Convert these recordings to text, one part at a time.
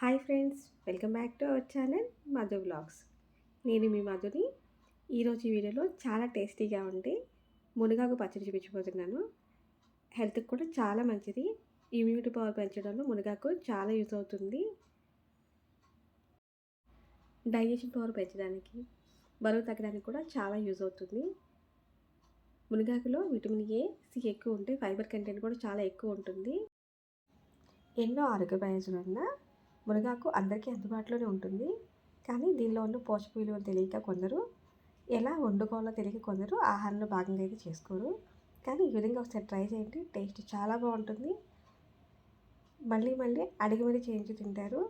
Hi friends welcome back to our channel Madhu blogs నేను మీ మధుని. ఈరోజు వీడియోలో చాలా టేస్టీగా ఉండి మునగాకు పచ్చడి చూపించబోతున్నాను. హెల్త్కి కూడా చాలా మంచిది. ఇమ్యూనిటీ పవర్ పెంచడంలో మునగాకు చాలా యూజ్ అవుతుంది. డైజెషన్ పవర్ పెంచడానికి బరువు తగ్గడానికి కూడా చాలా యూజ్ అవుతుంది. మునగాకులో విటమిన్ ఏ సి ఎక్కువ ఉంటే ఫైబర్ కంటెంట్ కూడా చాలా ఎక్కువ ఉంటుంది. ఎన్నో ఆరోగ్య ప్రయోజనాలు మునగాకు అందరికీ అందుబాటులోనే ఉంటుంది. కానీ దీనిలో ఉన్న పోషక విలువలు తెలియక కొందరు ఎలా వండుకోవాలో తెలియక కొందరు ఆహారంలో భాగంగా అయితే చేసుకోరు. కానీ ఈ విధంగా ఒకసారి ట్రై చేయండి. టేస్ట్ చాలా బాగుంటుంది. మళ్ళీ మళ్ళీ అడిగి మరీ చేయించి తింటారు.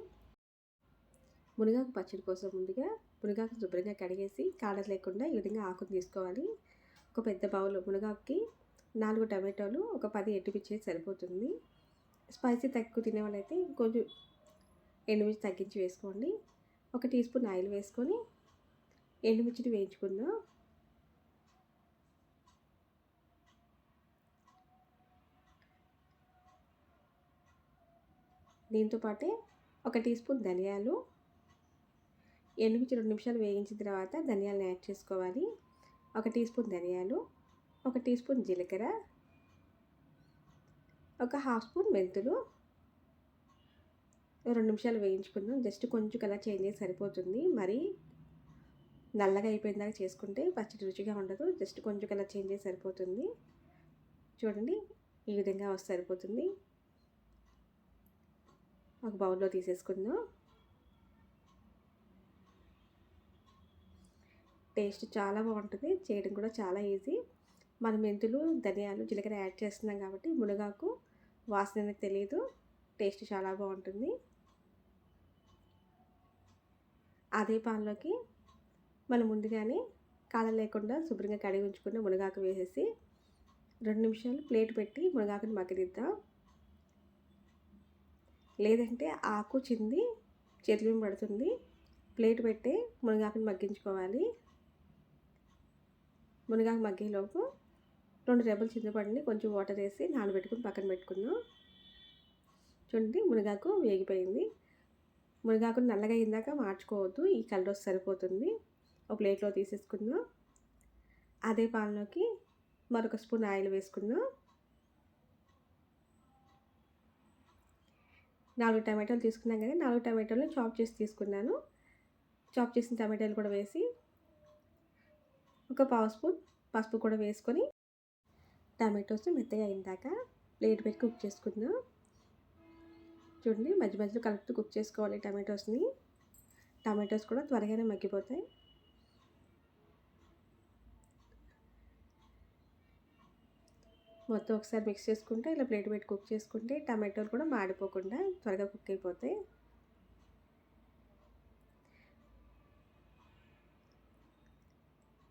మునగాకు పచ్చడి కోసం ముందుగా మునగాకు శుభ్రంగా కడిగేసి కాడలు లేకుండా ఈ విధంగా ఆకును తీసుకోవాలి. ఒక పెద్ద బౌల్ మునగాకుకి నాలుగు టమాటోలు ఒక పది ఎండుమిర్చి సరిపోతుంది. స్పైసీ తక్కువ తినే వాళ్ళైతే కొంచెం ఎండుమిర్చి తగ్గించి వేసుకోండి. ఒక టీ స్పూన్ ఆయిల్ వేసుకొని ఎండుమిర్చిని వేయించుకుందాం. దీంతో పాటే ఒక టీ స్పూన్ ధనియాలు. ఎండుమిర్చి రెండు నిమిషాలు వేయించిన తర్వాత ధనియాలను యాడ్ చేసుకోవాలి. ఒక టీ స్పూన్ ధనియాలు ఒక టీ స్పూన్ జీలకర్ర ఒక హాఫ్ స్పూన్ మెంతులు రెండు నిమిషాలు వేయించుకుందాం. జస్ట్ కొంచెం కలర్ చేంజ్ చేసి సరిపోతుంది. మరి నల్లగా అయిపోయిందాక చేసుకుంటే పచ్చడి రుచిగా ఉండదు. జస్ట్ కొంచెం కలర్ చేంజ్ చేసి సరిపోతుంది. చూడండి ఈ విధంగా వస్తే సరిపోతుంది. ఒక బౌల్లో తీసేసుకుందాం. టేస్ట్ చాలా బాగుంటుంది. చేయడం కూడా చాలా ఈజీ. మనం మెంతులు ధనియాలు జీలకర్ర యాడ్ చేస్తున్నాం కాబట్టి మునగాకు వాసన అనేది తెలియదు. టేస్ట్ చాలా బాగుంటుంది. అదే పాన్లోకి మనం ముందుగానే కాలం లేకుండా శుభ్రంగా కడిగి ఉంచుకున్న మునగాకు వేసేసి రెండు నిమిషాలు ప్లేట్ పెట్టి మునగాకుని మగ్గదిద్దాం లేదంటే ఆకు చింది చేతులు పడుతుంది. ప్లేట్ పెట్టి మునగాకుని మగ్గించుకోవాలి. మునగాకు మగ్గేలోపు రెండు రెబ్బలు చింతపండుని కొంచెం వాటర్ వేసి నానబెట్టుకుని పక్కన పెట్టుకున్నాం చూడండి మునగాకు వేగిపోయింది. మునగాకు నల్లగా అయిందాక మార్చుకోవద్దు ఈ కలర్ సరిపోతుంది. ఒక ప్లేట్లో తీసేసుకుందాం. అదే పాలలోకి మరొక స్పూన్ ఆయిల్ వేసుకుందాం. నాలుగు టమాటాలు తీసుకున్నాం కదా నాలుగు టమాటాలు చాప్ చేసి తీసుకున్నాను. చాప్ చేసిన టమాటాలు కూడా వేసి ఒక పావు స్పూన్ పసుపు కూడా వేసుకొని టమాటోస్ మెత్తగా అయిందాక ప్లేట్ పెట్టి కుక్ చేసుకుందాం. చూడండి మధ్య మధ్యలో కలుపుతూ కుక్ చేసుకోవాలి టమాటోస్ని. టమాటోస్ కూడా త్వరగానే మగ్గిపోతాయి. మొత్తం ఒకసారి మిక్స్ చేసుకుంటే ఇలా ప్లేట్ పెట్టి కుక్ చేసుకుంటే టమాటోలు కూడా మాడిపోకుండా త్వరగా కుక్ అయిపోతాయి.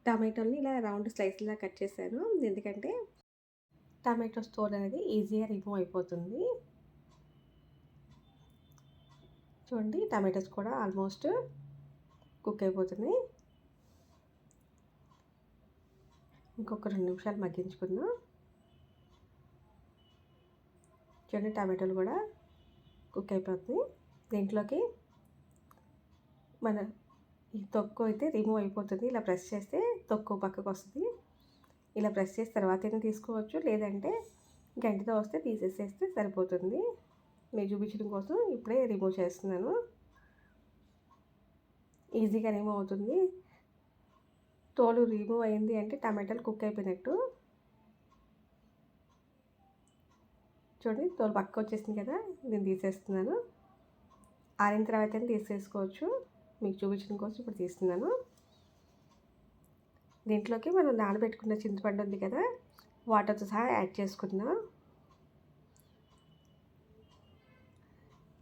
టమాటోల్ని ఇలా రౌండ్ స్లైస్లా కట్ చేశాను. ఎందుకంటే టమాటో స్టోర్ అనేది ఈజీగా రిమూవ్ అయిపోతుంది. చూడండి టమాటోస్ కూడా ఆల్మోస్ట్ కుక్ అయిపోతున్నాయి. ఇంకొక రెండు నిమిషాలు మగ్గించుకుందాం. చూడండి టమాటోలు కూడా కుక్ అయిపోతుంది దీంట్లోకి మన ఈ తొక్కు అయితే రిమూవ్ అయిపోతుంది. ఇలా ప్రెస్ చేస్తే తొక్కు పక్కకు వస్తుంది. ఇలా ప్రెస్ చేసిన తర్వాతైనా తీసుకోవచ్చు. లేదంటే గంటతో వస్తే తీసేసేస్తే సరిపోతుంది. మీరు చూపించడం కోసం ఇప్పుడే రిమూవ్ చేస్తున్నాను. ఈజీగా రిమూవ్ అవుతుంది. తోలు రిమూవ్ అయింది అంటే టమాటాలు కుక్ అయిపోయినట్టు. చూడండి తోలు పక్క వచ్చేసింది కదా నేను తీసేస్తున్నాను. ఆరిన తర్వాత తీసేసుకోవచ్చు. మీకు చూపించడం కోసం ఇప్పుడు తీస్తున్నాను. దీంట్లోకి మనం నానబెట్టుకున్న చింతపండు ఉంది కదా వాటర్తో సహా యాడ్ చేసుకుందాం.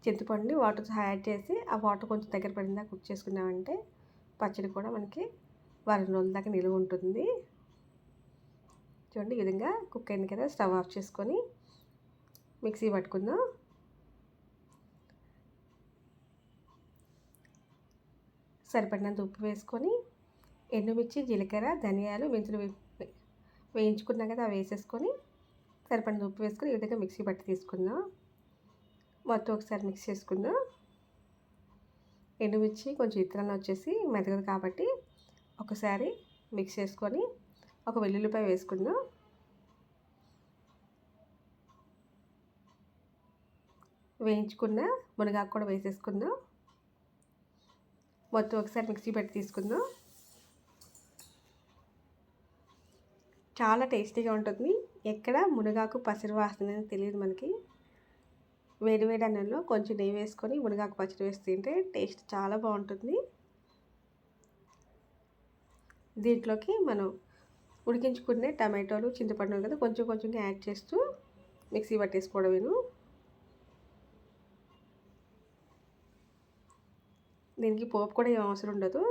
చింతపండుని వాటర్ యాడ్ చేసి ఆ వాటర్ కొంచెం దగ్గర పడిందా కుక్ చేసుకున్నామంటే పచ్చడి కూడా మనకి వారం రోజుల దాకా నిలువ ఉంటుంది. చూడండి ఈ విధంగా కుక్ అయింది కదా స్టవ్ ఆఫ్ చేసుకొని మిక్సీ పట్టుకుందాం. సరిపడినంత ఉప్పు వేసుకొని ఎండుమిర్చి జీలకర్ర ధనియాలు మెంతులు వేయించుకున్నాం కదా అవి వేసేసుకొని సరిపడినంత ఉప్పు వేసుకొని ఈ విధంగా మిక్సీ పట్టి తీసుకుందాం. మొత్తం ఒకసారి మిక్స్ చేసుకుందాం. ఎండుమిర్చి కొంచెం ఇత్తనాలు వచ్చేసి మెదగదు కాబట్టి ఒకసారి మిక్స్ చేసుకొని ఒక వెల్లుల్లిపాయ వేసుకుందాం. వేయించుకున్న మునగాకు కూడా వేసేసుకుందాం. మొత్తం ఒకసారి మిక్సీ పెట్టి తీసుకుందాం. చాలా టేస్టీగా ఉంటుంది. ఎక్కడ మునగాకు పసిరి వాసన తెలియదు మనకి. వేడి వేడి అన్నంలో కొంచెం నెయ్యి వేసుకొని మునగాకు పచ్చడి వేసి తింటే టేస్ట్ చాలా బాగుంటుంది. దీంట్లోకి మనం ఉడికించుకునే టమాటోలు చింతపండు కదా కొంచెం కొంచెం యాడ్ చేస్తూ మిక్సీ పట్టేసుకోవడమేను. దీనికి పోపు కూడా ఏం అవసరం ఉండదు.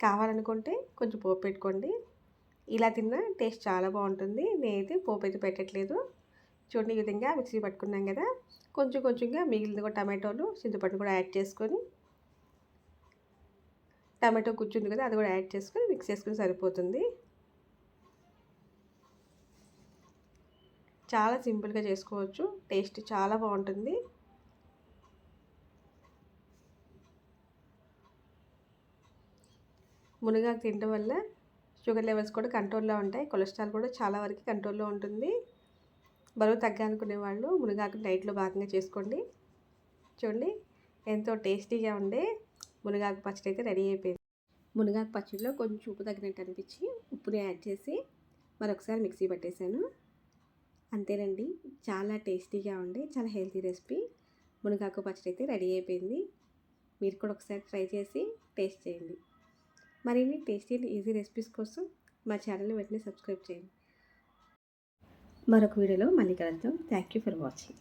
కావాలనుకుంటే కొంచెం పోపు పెట్టుకోండి. ఇలా తిన్నా టేస్ట్ చాలా బాగుంటుంది. నేనైతే పోపు అయితే పెట్టట్లేదు. చూడండి ఈ విధంగా మిక్సీ పట్టుకున్నాం కదా. కొంచెం కొంచెంగా మిగిలిన కూడా టమాటోలు చింతపండు కూడా యాడ్ చేసుకొని టమాటో కూర్చుంది కదా అది కూడా యాడ్ చేసుకొని మిక్స్ చేసుకుని సరిపోతుంది. చాలా సింపుల్గా చేసుకోవచ్చు. టేస్ట్ చాలా బాగుంటుంది. మునగాకు తినడం వల్ల షుగర్ లెవెల్స్ కూడా కంట్రోల్లో ఉంటాయి. కొలెస్ట్రాల్ కూడా చాలా వరకు కంట్రోల్లో ఉంటుంది. బరువు తగ్గాలనుకునే వాళ్ళు మునగాకు నైట్లో భాగంగా చేసుకోండి. చూడండి ఎంతో టేస్టీగా ఉండే మునగాకు పచ్చడి అయితే రెడీ అయిపోయింది. మునగాకు పచ్చడిలో కొంచెం ఉప్పు తగ్గినట్టు అనిపించి ఉప్పుని యాడ్ చేసి మరొకసారి మిక్సీ పట్టేశాను. అంతేనండి చాలా టేస్టీగా ఉండే చాలా హెల్తీ రెసిపీ మునగాకు పచ్చడి అయితే రెడీ అయిపోయింది. మీరు కూడా ఒకసారి ట్రై చేసి టేస్ట్ చేయండి. మరిన్ని టేస్టీ అండ్ ఈజీ రెసిపీస్ కోసం మా ఛానల్ని వెంటనే సబ్స్క్రైబ్ చేయండి. మరొక వీడియోలో మళ్ళీ కలుద్దాం. Thank you for watching